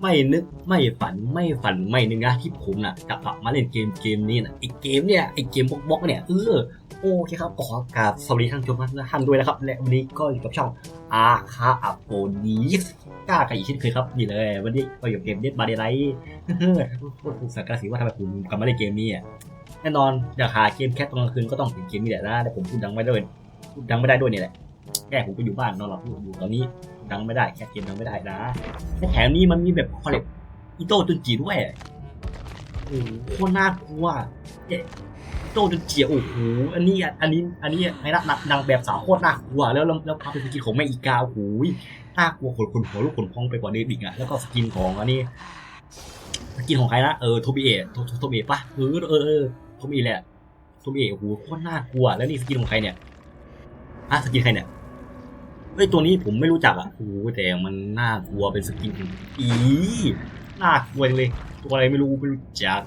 ไม่นึกไม่ฝันไม่ฝันไม่นึกนะที่ผมน่ะจะกลับมาเล่นเกมเกมนี้นะไอเกมเนี่ยไอเกมบล็อกบล็อกเนี่ยเออโอเคครับขอกราบสวัสดีท่านผู้ชมทุกท่านด้วยนะครับ และวันนี้ก็อยู่กับช่องอาคาอัปโปดีสกล้ากันอีกเช่นเคยครับนี่เลย วันนี้ก็อยู่กับเกมเดดบาร์เดไลท์เฮ้ยพูดสักกระสีว่าทำไมผมกลับมาเล่นเกมนี้อะแน่นอนอยากหาเกมแค่ตอนกลางคืนก็ต้องเป็นเกมนี้แหละนะแต่ผมพูดดังไม่ได้ด้วยพูดดังไม่ได้ด้วยนี่แหละ แค่ผมไปอยู่บ้านนอนหลับอยู่ตอนนี้ดังไม่ได้แค่เกมดังไม่ได้นะและแถมนี้มันมีแบบคอลเลกอิโต้จุนจีด้วยโอ้โหโคตรน่ากลัวเนี่ยอิโต้จนจีโอ้โหอันนี้อันนี้อันนี้ในระดับดังแบบสาวโคตรน่ากลัวแล้วแล้วแล้วความเป็นสกินของแม่อีกาโอ้โหน่ากลัวขนขนหัวลูกขนพองไปกว่าเดบิกอะแล้วก็สกินของอันนี้สกินของใครนะเออโทบิเอะโทโทบิเอะปะเออเออเออโทบิเอะแหละโทบิเอะโอ้โหโคตรน่ากลัวแล้วนี่สกินของใครเนี่ยอะสกินใครเนี่ย เฮ้ยตัวนี้ผมไม่รู้จักอะโอ้แต่มันน่ากลัวเป็นสกินอีน่ากลัวจังเลยตัวอะไรไม่รู้ไม่รู้จัก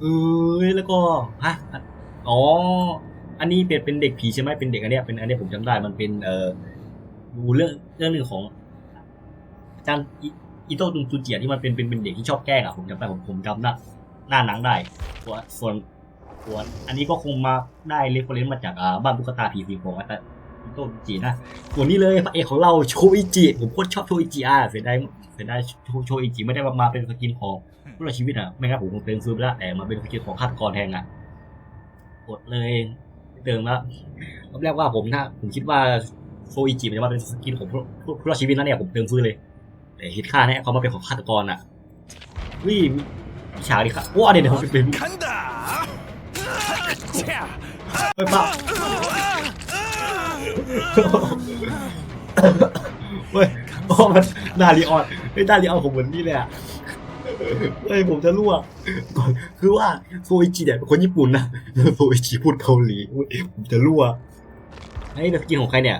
เอ้ยแล้วก็ฮะอ๋ออันนี้เป็นเป็นเด็กผีใช่ไหมเป็นเด็กอันเนี้ยเป็นอันเนี้ยผมจำได้มันเป็นเอ่อดูเรื่องเรื่องหนึ่งของจารย์อิโต้ดุนจูเจียที่มันเป็นเป็นเป็นเด็กที่ชอบแกล้งอะผมจำได้ผมผมจำหน้าหน้าหนังได้ส่วนส่วนส่วนอันนี้ก็คงมาได้เรฟเฟรนซ์มาจากอ่าบ้านตุ๊กตาผีสิงของอาจาร โตจินะวันนี้เลยพระเอกของเราโชอิจิผมโคตรชอบโชอิจิอะเสียดายเสียดายโชอิจิไม่ได้มาเป็นสกินของพวกเราชีวิตอะไม่งั้นผมคงเป็นซื้อไปแล้วแต่มาเป็นสกินของฆาตกรแทนอะกดเลยเติมแล้วรอบแรกว่าผมนะผมคิดว่าโชอิจิมันจะมาเป็นสกินของพวกเราชีวิตนะเนี่ยผมเติมซื้อเลย แต่คิดค่าแน่เขามาเป็นของฆาตกรอะวิ่งฉากดิครับโอ้เดี๋เดี๋ยวเป็นเป็นไปปะ เฮ้ยโอ้มันดาลีออนเฮ้ยดาลีออนผมเหมือนนี่เลยอะเฮ้ยผมจะรั่วคือว่าโฟอิจิเนี่ยเป็นคนญี่ปุ่นนะโฟอิจิพูดเกาหลีเฮ้ยผมจะรั่วไอ้แต่สกินของใครเนี่ย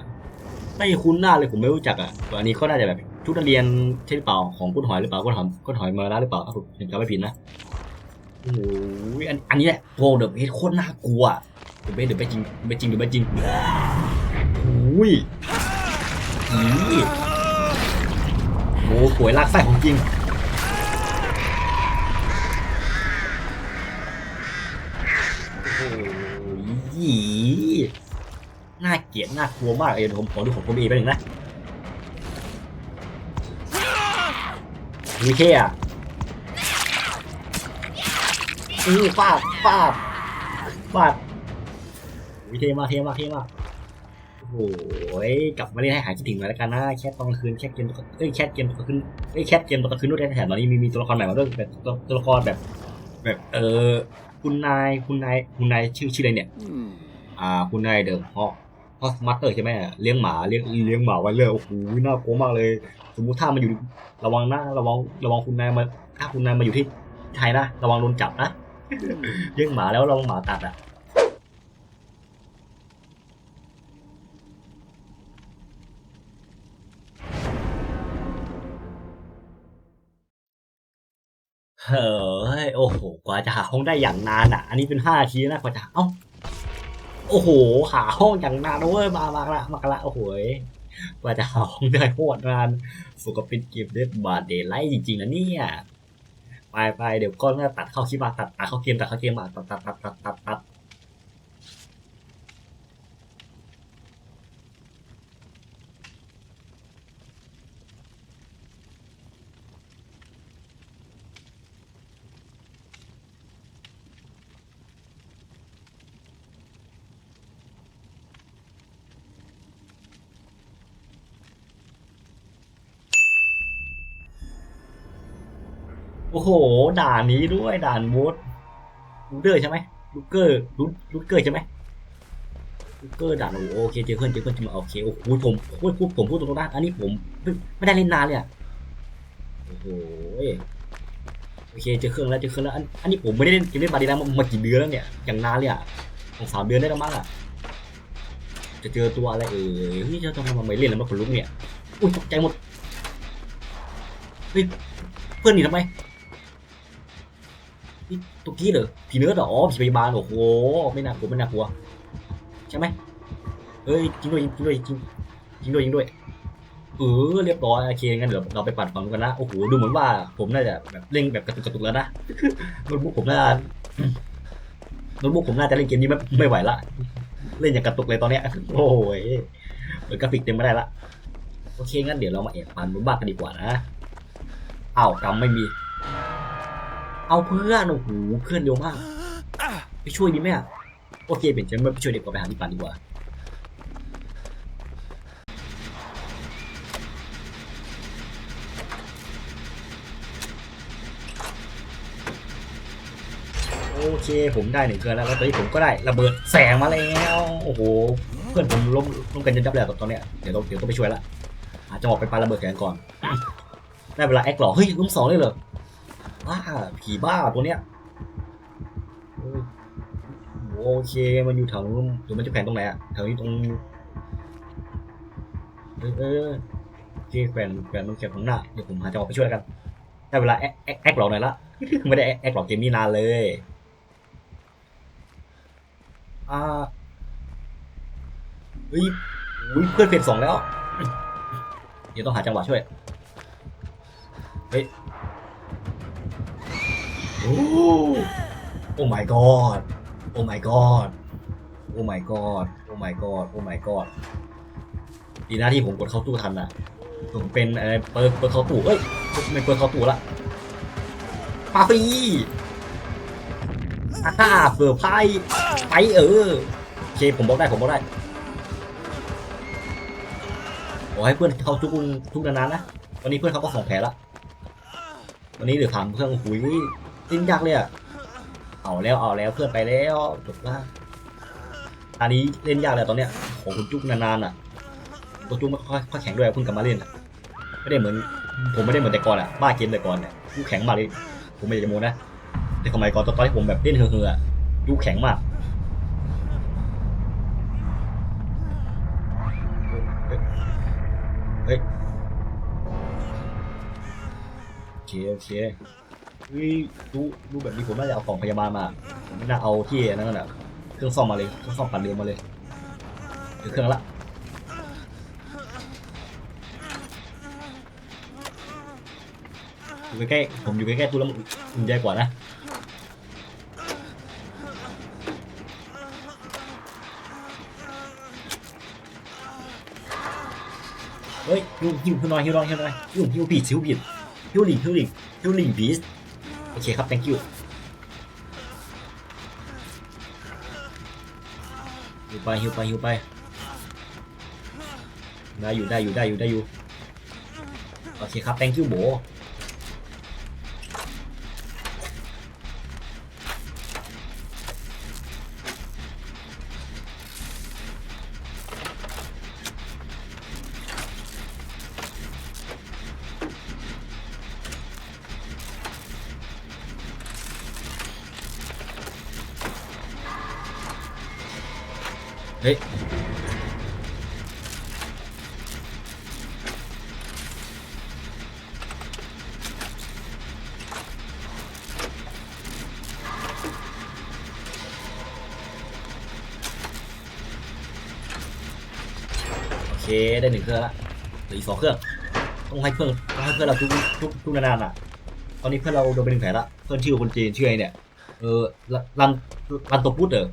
ไม่คุ้นหน้าเลยผมไม่รู้จักอะตัวอันนี้ก็น่าจะแบบชุดนักเรียนใช่หรือเปล่าของกุ้นหอยหรือเปล่ากุ้นหอยกุ้นหอยมาแล้วหรือเปล่าถ้าผมจำไม่ผิดนะโอ้โหอันอันนี้แหละโปรเดอะเฮดโคตรน่ากลัวเดอะเบสเดอะเบสจริงเดอบสจริงเดอะเบสจริง อ้ยอีโอ้หวยลากไส้ของจริง โอ้โหยีน่าเกลียดน่ากลัวมากเดี๋ยวผมขอดูของผมเองไปหนึ่งนะมีเท่อะอือฟาดฟาดฟาดวิเท่มากเท่มากเท่มาก โอ้โหกลับมาเล่นให้หายคิดถึงหน่อยแล้วกันนะแค่ตอนกลางคืนแค่เกมเอ้ยแค่เกมตอนกลางคืนเอ้ยแค่เกมตอนกลางคืนด้วยแถมตอนนี้มีมีตัวละครใหม่มาด้วยแบบตัวตัวละครแบบ แบบเออคุณนายคุณนายคุณนายชื่อชื่ออะไรเนี่ย嗯，อ่าคุณนายเดอะฮอกฮอสมาสเตอร์ใช่ไหมเลี้ยงหมาเลี้ยงเลี้ยงหมาไว้เลยโอ้โหน่ากลัวมากเลย สมมุติถ้ามันอยู่ระวังนะระวังระวังคุณนายมาถ้าคุณนายมาอยู่ที่ไทยนะระวังโดนจับนะเลี้ยงหมาแล้วระวังหมาตัดอะ เฮ้ยโอ้โห กว่าจะหาห้องได้อย่างนานอะ อันนี้เป็นห้าทีนะกว่าจะเอ้าโอ้โห หาห้องอย่างนานเว้ยมามาละมาละโอ้โหยกว่าจะหาห้องได้โคตรนานสุกเป็นเกมเดดบาร์เดลไลท์จริงๆนะเนี่ยไปไปเดี๋ยวก้อนก็ตัดเข้าคลิปมาตัดตัดเข้าเกมตัดเข้าเกมมาตัดตัดตัดตัดตัด โอ้โห ด่านนี้ด้วย ด่านมูดลูเดอร์ใช่ไหมลูเกอร์ลูลูเกอร์ใช่ไหมลูเกอร์ด่านโอ้โอเคเจอเพื่อนเจอเพื่อนจะมาโอเคโอ้โหผมพูดพูดผมพูดตรงๆนะอันนี้ผมไม่ได้เล่นนานเลยอะโอ้โหโอเคเจอเครื่องแล้วเจอเครื่องแล้วอันอันนี้ผมไม่ได้เล่นเกมเล่นบาดีแล้วมามากี่เดือนแล้วเนี่ยอย่างนานเลยอะสองสามเดือนได้แล้วมั้งอะจะเจอตัวอะไรเอ่ยเฮ้ยจ้าทำไมมันไม่เล่นแล้วมันขนลุกเนี่ยอุ้ยตกใจหมดเฮ้ยเพื่อนหนีทำไม ตุกกี้เหรอผีเนื้อเหรออ๋อผีพยาบาลโอ้โหไม่น่ากลัวไม่น่ากลัวใช่ไหมเอ้ยจริงด้วยจริงด้วยจริงจริงด้วยจริงด้วยเออเรียบร้อยโอเคงั้นเดี๋ยวเราไปปั่นฝั่งกันนะโอ้โหดูเหมือนว่าผมน่าจะแบบเล่นแบบกระตุกกระตุกแล้วนะโน้ตบุ๊กผมน่าโน้ตบุ๊กผมน่าจะเล่นเกมนี้ไม่ไม่ไหวละเล่นอย่างกระตุกเลยตอนเนี้ยโอ้ยเปิดกราฟิกเต็มไม่ได้ละโอเคงั้นเดี๋ยวเรามาแอบปั่นบนบ้านกันดีกว่านะอ้าวกำไม่มี เอาเพื่อนโอ้โหเพื่อนเร็วมากไปช่วยดีไหมอะโอเคเป็นฉันไม่ไปช่วยเด็กกว่าไปหาที่ปันดีกว่าโอเคผมได้หนึ่งเกินแล้วแล้วตอนนี้ผมก็ได้ระเบิดแสงมาแล้วโอ้โหเพื่อนผมล้มล้มกันจนยับเลยอะตอนเนี้ยเดี๋ยวต้องเดี๋ยวต้องไปช่วยละอาจจะออกไปปาระเบิดแสงก่อนได้เวลาแอคหรอเฮ้ยล้มสองเลยเหรอ บ้า ผีบ้าตัวเนี้ยโอเค มันอยู่แถวหรือมันจะแผนตรงไหนอะแถวนี้ตรงเออเออโอเคแขวนแขวนตรงแขนของหน้า เดี๋ยวผมหาจังหวะไปช่วยแล้วกันได้เวลาแอคแอคแอหรอหน่อยละไม่ได้แอคหรอกเกมนี้นานเลยอ่าเฮ้ยอุ๊ยเพื่อนเฟสสองแล้ว เดี๋ยวต้องหาจังหวะช่วย เฮ้ย โอ้โอ้ my god โอ้ my god โอ้ my god โอ้ my god โอ้ my god ดีนะที่ผมกดเข้าตู้ทันนะผมเป็นอะไรเปิดเปิดเข้าตู้เอ้ยไม่เปิดเข้าตู้ละปาฟรีอ่าเสือร์ไพ่ไปเออโอเคผมบอกได้ผมบอกได้ขอให้เพื่อนเขาทุกทุกนานๆนะวันนี้เพื่อนเขาก็สองแผลละวันนี้เดี๋ยวถามเพื่อนหุย ลิ้นยากเลยอะเอาแล้วเอาแล้วเพื่อนไปแล้วจบละตอนนี้เล่นยากเลยตอนเนี้ยของคุณจุกนานๆอะตัวจุกไม่ค่อยค่อยแข็งด้วยเพิ่งกลับมาเล่นอะไม่ได้เหมือนผมไม่ได้เหมือนแต่ก่อนอะบ้าเกมแต่ก่อนเนี่ยยุคแข็งมากเลยผมไม่อยากจะโม้นะแต่สมัยก่อนตอนที่ผมแบบเล่นเฮือๆอะยุคแข็งมากเฮ้ยโอเคโอเค เฮ้ยดูดูแบบนี้ผมน่าจะเอาของพยาบาลมาผมไม่น่าเอาที่นั่นน่ะเครื่องซ่อมมาเลยเครื่องซ่อมปั่นเรือมาเลยเดี๋ยวเครื่องละอยู่ใกล้ๆผมอยู่ใกล้ๆตู้แล้วมันใหญ่กว่านะเฮ้ยฮิวฮิวฮิวหน่อยฮิวหน่อยฮิวหน่อยฮิวฮิวผิดฮิวผิดฮิวหลิงฮิวหลิงฮิวหลิงบีส โอเคครับ thank you ฮิวไปฮิวไปฮิวไปได้อยู่ได้อยู่ได้อยู่ได้อยู่โอเคครับ thank you โบ เฮ้ยโอเคได้หนึ่งเครื่องละเหลืออีกสองเครื่องต้องให้เพื่อนต้องให้เพื่อนเราทุกทุกทุกนานๆอะ ตอนนี้เพื่อนเราโดนไปหนึ่งแผลละเพื่อนชื่อคนจีนชื่อไอเนี่ยเออรันรันตัวพุทธเออ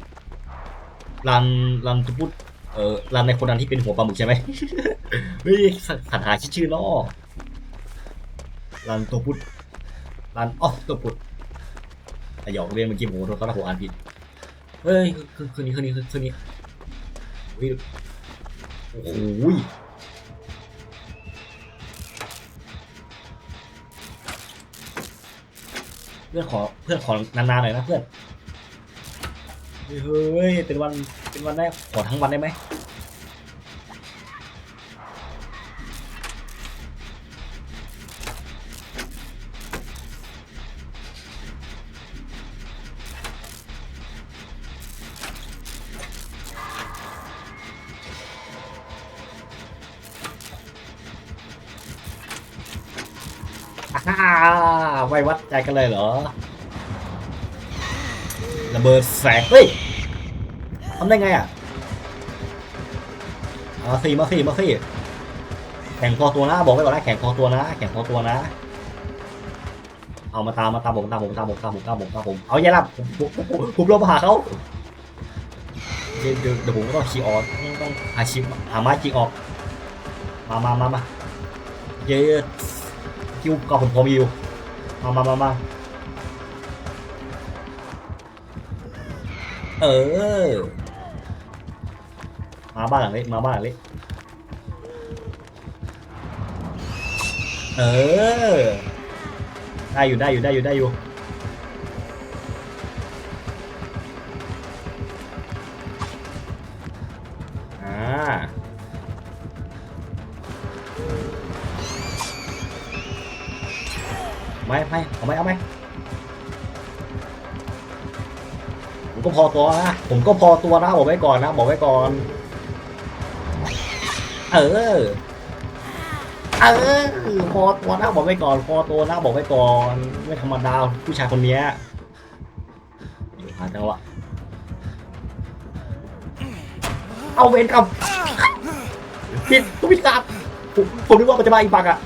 รันรันตัวพุทเออรันในคนนั้นที่เป็นหัวปลาหมึกใช่ไหมเฮ้ยสันหาชื่อชื่อเนอรันตัวพุทรันอ๋อตัวพุทธไอหยอกเรียนเมื่อกี้ผมโทษตอนแรกผมอ่านผิดเฮ้ยคืนคืนนี้คืนนี้คืนนี้เฮ้ยโอ้โหยเพื่อนขอเพื่อนขอนานๆหน่อยนะเพื่อน เฮ้ย เป็นวัน เป็นวันได้ ขอทั้งวันได้ไหมอ่าไว้วัดใจกันเลยเหรอ ระเบิดแสงเฮ้ยทำได้ไงอะมาสิมาสิมาสิแข่งพอตัวนะบอกไว้ก่อนนะแข่งพอตัวนะ แข่งพอตัวนะ เอามาตามมาตามผมตามผมตามผมตามผมตามผมตามผมเอาแย่ละผมผมผมผมลงมาหาเขาเดี๋ยวเดี๋ยวผมก็ต้องขี่ออกต้องหาชิปหาไม้ขี่ออก มามามามาเย้คิวก็ผมพอมีอยู่ มามามามา เออ มาบ้านหลังเล็กมาบ้านหลังเล็กเออ ได้อยู่ได้อยู่ได้อยู่ได้อยู่ อ่าไม่ไม่เอาไหมเอาไหม ผมก็พอตัวนะ ผมก็พอตัวนะบอกไว้ก่อนนะบอกไว้ก่อน เออ เออพอตัวนะบอกไว้ก่อน พอตัวนะบอกไว้ก่อน ไม่ธรรมดาผู้ชายคนเนี้ยเดี๋ยวหาจังหวะเอาเวนกับผิดตัวพิดกลับผมผมนึกว่ามันจะมาอีกปักอะ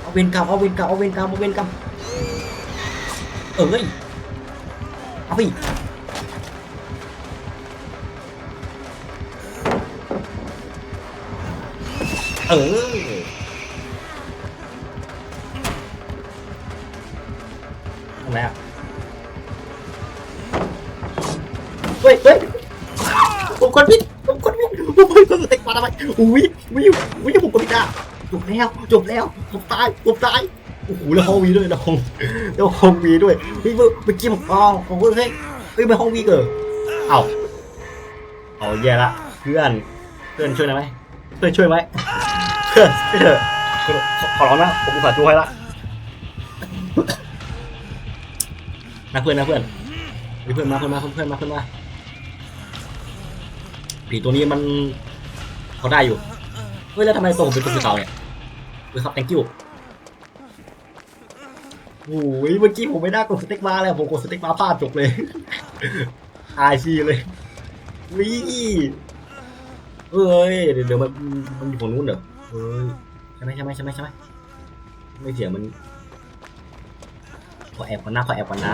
เอาเวนกับเอาเวนกับเอาเวนกับเอาเวนกับเอ้ยเอาไป เออทำไมอะเฮ้ยเฮ้ยผมกดผิดผมกดผิดผมกดผิดเต็กมาทำไมอุ้ยอุ้ยอุ้ยผมกดผิดอะจบแล้วจบแล้วผมตายผมตายโอ้โหแล้วห้องวีด้วยนะห้องแล้วห้องวีด้วยเฮ้ยเมื่อกี้ผมอ๋อผมเฮ้ยเฮ้ยเฮ้ยไปห้องวีเกอร์เอ้าเอาแย่ละเพื่อนเพื่อนช่วยหน่อยไหมเพื่อนช่วยไหม เพื่อเถอขอร้องนะผมอุตส่าห์ช่วยละนะเพื่อนนะเพื่อนมีเพื่อนมาเพื่อนมาเพื่อนมาเพื่อนมาผีตัวนี้มันเขาได้อยู่เฮ้ยแล้วทำไมตัวผมเป็นตัวสีขาวเนี่ยเฮ้ยครับ thank you โอ้ยเมื่อกี้ผมไม่ได้กดสเต็กมาเลยผมกดสเต็กมาพลาดจบเลยอายชีเลยวิเอ้ยเดี๋ยวเดี๋ยวมันมันอยู่ฝั่งนู้นเหรอ เฮ้ยใช่ไหมใช่ไหมใช่ไหมใช่ไหมไม่เสียมันขอแอบก่อนนะขอแอบก่อนนะ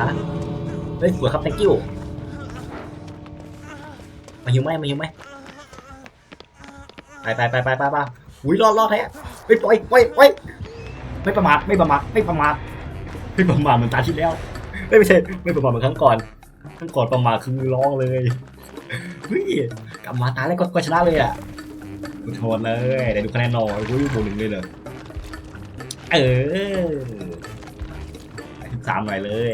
เฮ้ยสวยครับ thank you มาหิวไหมมาหิวไหมไปไปไปไปไปไปอุ้ยรอดรอดแท้เฮ้ยปล่อยปล่อยปล่อยไม่ประมาทไม่ประมาทไม่ประมาทไม่ประมาทเหมือนตาที่แล้ว ไม่ไม่ใช่ไม่ประมาทเหมือนครั้งก่อนครั้งก่อนประมาทคือร้องเลยเฮ้ยกลับมาตาแล้วก็ชนะเลยอะ กูโทนเลยเดี๋ยวดูคะแนนหน่อยกูอยู่หมู่หนึ่งเลยเหรอเออสามหน่อยเลย